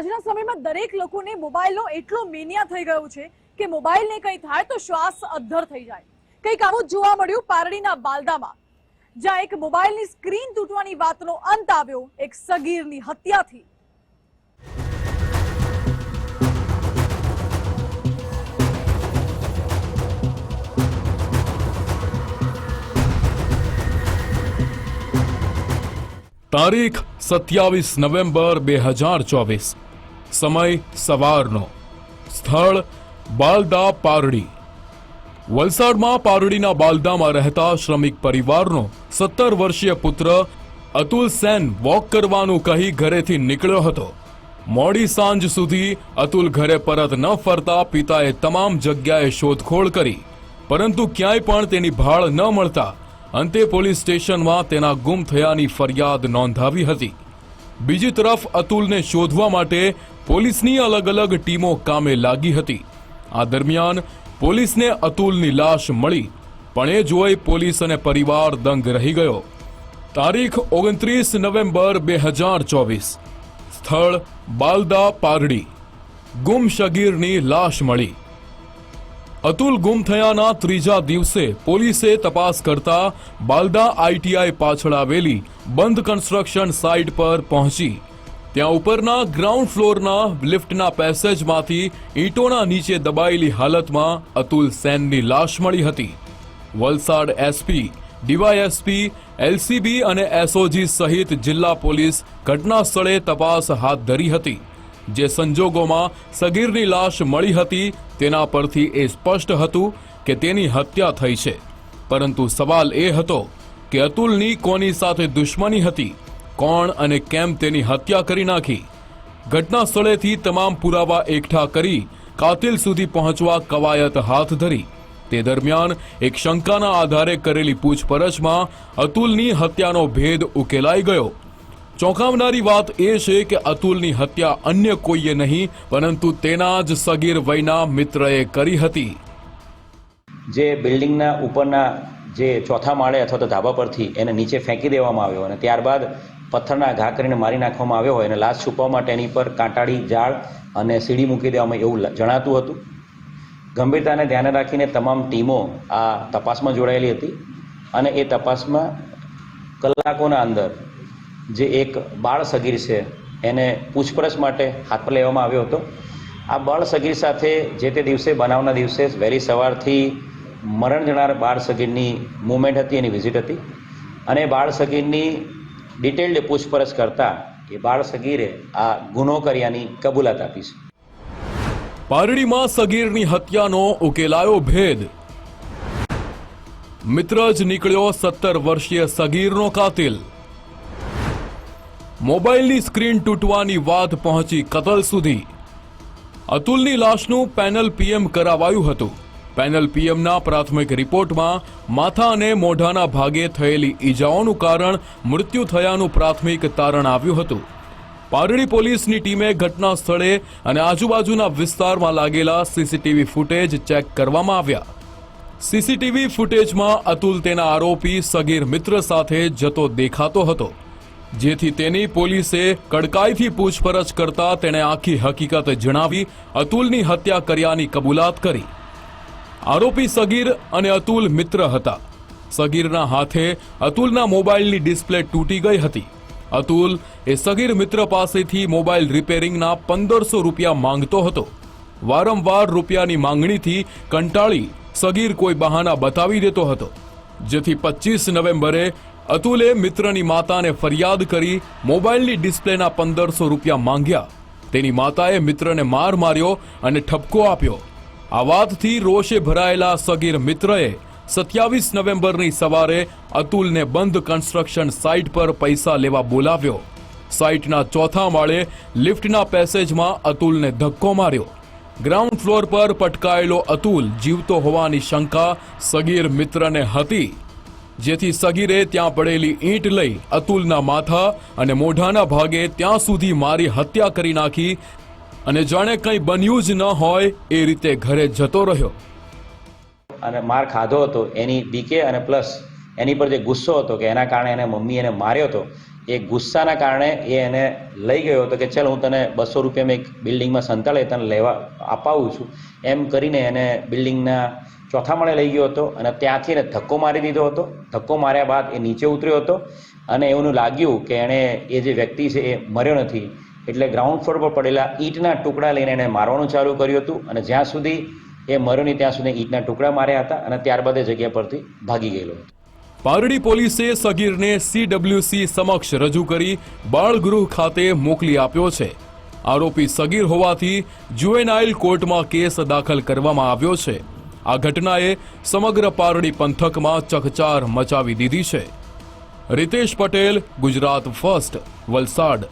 આજના સમયમાં દરેક લોકોને મોબાઈલનો એટલો મેનિયા થઈ ગયો છે કે મોબાઈલને કંઈ થાય તો શ્વાસ અદ્ધર થઈ જાય. કંઈક આવું જોવા મળ્યું પારડીના બાલદામાં. જ્યાં એક મોબાઈલની સ્ક્રીન તૂટવાની વાતનો અંત આવ્યો એક સગીરની હત્યાથી. તારીખ સત્યાવીસ નવેમ્બર બે હજાર ચોવીસ. સમય સવારનો. સ્થળ બાલદા પારડી. વલસાડમાં પારડીના બાલદામાં રહેતા શ્રમિક પરિવારનો સત્તર વર્ષીય પુત્ર અતુલ સેન વોક કરવાનું કહી ઘરેથી નીકળ્યો હતો. મોડી સાંજ સુધી અતુલ ઘરે પરત ન ફરતા પિતાએ તમામ જગ્યાએ શોધખોળ કરી, પરંતુ ક્યાંય પણ તેની ભાળ ન મળતા અંતે પોલીસ સ્ટેશનમાં તેના ગુમ થયાની ફરિયાદ નોંધાવી હતી. બીજી તરફ અતુલને શોધવા માટે પોલીસની અલગ અલગ ટીમો કામે લાગી હતી. આ દરમિયાન પોલીસને અતુલની લાશ મળી, પણ એ જોઈ પોલીસ અને પરિવાર દંગ રહી ગયો. તારીખ ઓગણત્રીસ નવેમ્બર બે હજાર ચોવીસ. સ્થળ બાલદા પારડી. ગુમ શગીરની લાશ મળી. અતુલ ગુમ થયાના ત્રીજા દિવસે પોલીસે તપાસ કરતા બાલદા આઈટીઆઈ પાછળ આવેલી બંધ કન્સ્ટ્રક્શન સાઇટ પર પહોંચી. ત્યાં ઉપરના ગ્રાઉન્ડ ફ્લોરના લિફ્ટના પેસેજમાંથી ઈંટોના નીચે દબાયેલી હાલતમાં અતુલ સેનની લાશ મળી હતી. વલસાડ એસપી, ડીવાયએસપી, એલસીબી અને એસઓજી સહિત જિલ્લા પોલીસ ઘટના સ્થળે તપાસ હાથ ધરી હતી. જે સંજોગોમાં સગીરની લાશ મળી હતી તેના પરથી એ સ્પષ્ટ હતું કે તેની હત્યા થઈ છે. પરંતુ સવાલ એ હતો કે અતુલની કોની સાથે દુશ્મની હતી? કોણ અને કેમ તેની હત્યા કરી નાખી? ઘટના સ્થળેથી તમામ પુરાવા એકઠા કરી કાતિલ સુધી પહોંચવા કવાયત હાથ ધરી. તે દરમિયાન એક શંકાના આધારે કરેલી પૂછપરછમાં અતુલની હત્યાનો ભેદ ઉકેલાઈ ગયો. ચોંકાવનારી વાત એ છે કે અતુલની હત્યા અન્ય કોઈએ નહીં, પરંતુ તેના જ સગીર વયના મિત્રએ કરી હતી. જે બિલ્ડિંગના ઉપરના જે ચોથા માળે અથવા તો ધાબા પરથી એને નીચે ફેંકી દેવામાં આવ્યો અને ત્યારબાદ પથ્થરના ઘા કરીને મારી નાખવામાં આવ્યો હોય અને લાશ છુપાવવા માટે એની પર કાંટાળી જાળ અને સીડી મૂકી દેવામાં એવું જણાતું હતું. ગંભીરતાને ધ્યાને રાખીને તમામ ટીમો આ તપાસમાં જોડાયેલી હતી અને એ તપાસમાં કલાકોના અંદર જે એક બાળ સગીર છે, એને પૂછપરછ માટે હાથ પર લેવામાં આવ્યો હતો. આ બાળ સગીર સાથે જે તે દિવસે, બનાવના દિવસે વહેલી સવારથી મરણ જનાર બાળ સગીરની મુવમેન્ટ હતી, એની વિઝિટ હતી. અને બાળ સગીરની ડિટેલ્ડ પૂછપરછ કરતા એ બાળ સગીરે આ ગુનો કર્યાની કબૂલાત આપી છે. પારડીમાં સગીરની હત્યાનો ઉકેલાયો ભેદ. મિત્ર જ નીકળ્યો સત્તર વર્ષીય સગીરનો કાતિલ. મોબાઈલની સ્ક્રીન તૂટવાની વાત પહોંચી કતલ સુધી. અતુલની લાશનું પેનલ પીએમ કરાવાયું હતું. પેનલ પીએમના પ્રાથમિક રિપોર્ટમાં માથા અને મોઢાના ભાગે થયેલી ઈજાઓનું કારણ મૃત્યુ થયાનું પ્રાથમિક તારણ આવ્યું હતું. પારડી પોલીસની ટીમે ઘટના સ્થળે અને આજુબાજુના વિસ્તારમાં લાગેલા સીસીટીવી ફૂટેજ ચેક કરવામાં આવ્યા. સીસીટીવી ફૂટેજમાં અતુલ તેના આરોપી સગીર મિત્ર સાથે જતો દેખાતો હતો. જેથી તેની પોલીસે કડકાઈથી પૂછપરછ કરતા તેણે આખી હકીકત જણાવી, અતુલની હત્યા કર્યાની કબૂલાત કરી. આરોપી સગીર અને અતુલ મિત્ર હતા. સગીરના હાથે અતુલના મોબાઈલની ડિસ્પ્લે તૂટી ગઈ હતી. અતુલ એ સગીર મિત્ર પાસેથી મોબાઈલ રિપેરિંગના પંદરસો રૂપિયા માંગતો હતો. વારંવાર રૂપિયાની માંગણીથી કંટાળી સગીર કોઈ બહાના બતાવી દેતો હતો. જેથી પચીસ નવેમ્બરે અતુલે મિત્રની માતાને ફરિયાદ કરી મોબાઈલની ડિસ્પ્લેના પંદરસો રૂપિયા માંગ્યા. તેની માતાએ મિત્રને માર માર્યો અને ઠપકો આપ્યો. આ વાતથી રોષે ભરાયેલા સગીર મિત્રએ સત્યાવીસ નવેમ્બરની સવારે અતુલને બંધ કન્સ્ટ્રક્શન સાઇટ પર પૈસા લેવા બોલાવ્યો. સાઇટના ચોથા માળે લિફ્ટના પેસેજમાં અતુલને ધક્કો માર્યો. ગ્રાઉન્ડ ફ્લોર પર પટકાયેલો અતુલ જીવતો હોવાની શંકા સગીર મિત્રને હતી. જેથી સગીરે ત્યાં પડેલી ઈંટ લઈ અતુલના માથા અને મોઢાના ભાગે ત્યાં સુધી મારી હત્યા કરી નાખી અને જાણે કંઈ બન્યું જ ન હોય એ રીતે ઘરે જતો રહ્યો. અને માર ખાધો હતો એની બીકે અને પ્લસ એની પર જે ગુસ્સો હતો કે એના કારણે એને મમ્મી એને માર્યો હતો એ ગુસ્સાના કારણે એ એને લઈ ગયો હતો કે ચાલ હું તને બસો રૂપિયામાં એક બિલ્ડિંગમાં સંતાડે, તને લેવા અપાવું છું. એમ કરીને એને બિલ્ડિંગના ચોથા માળે લઈ ગયો હતો અને ત્યાંથી એને ધક્કો મારી દીધો હતો. ધક્કો માર્યા બાદ એ નીચે ઉતર્યો હતો અને એવું લાગ્યું કે એણે એ જે વ્યક્તિ છે એ મર્યો નથી. એટલે ગ્રાઉન્ડ ફ્લોર પર પડેલા ઈંટના ટુકડા લઈને એણે મારવાનું ચાલુ કર્યું હતું અને જ્યાં સુધી એ મર્યો નહીં, ત્યાં સુધી ઈંટના ટુકડા માર્યા હતા અને ત્યારબાદ એ જગ્યા પરથી ભાગી ગયેલો હતો. પારડી પોલીસે સગીરને સીડબ્લ્યુસી સમક્ષ રજૂ કરી બાળગૃહ ખાતે મોકલી આપ્યો છે. આરોપી સગીર હોવાથી જુએનાઇલ કોર્ટમાં કેસ દાખલ કરવામાં આવ્યો છે. આ ઘટનાએ સમગ્ર પારડી પંથકમાં ચકચાર મચાવી દીધી છે. રિતેશ પટેલ, ગુજરાત ફર્સ્ટ, વલસાડ.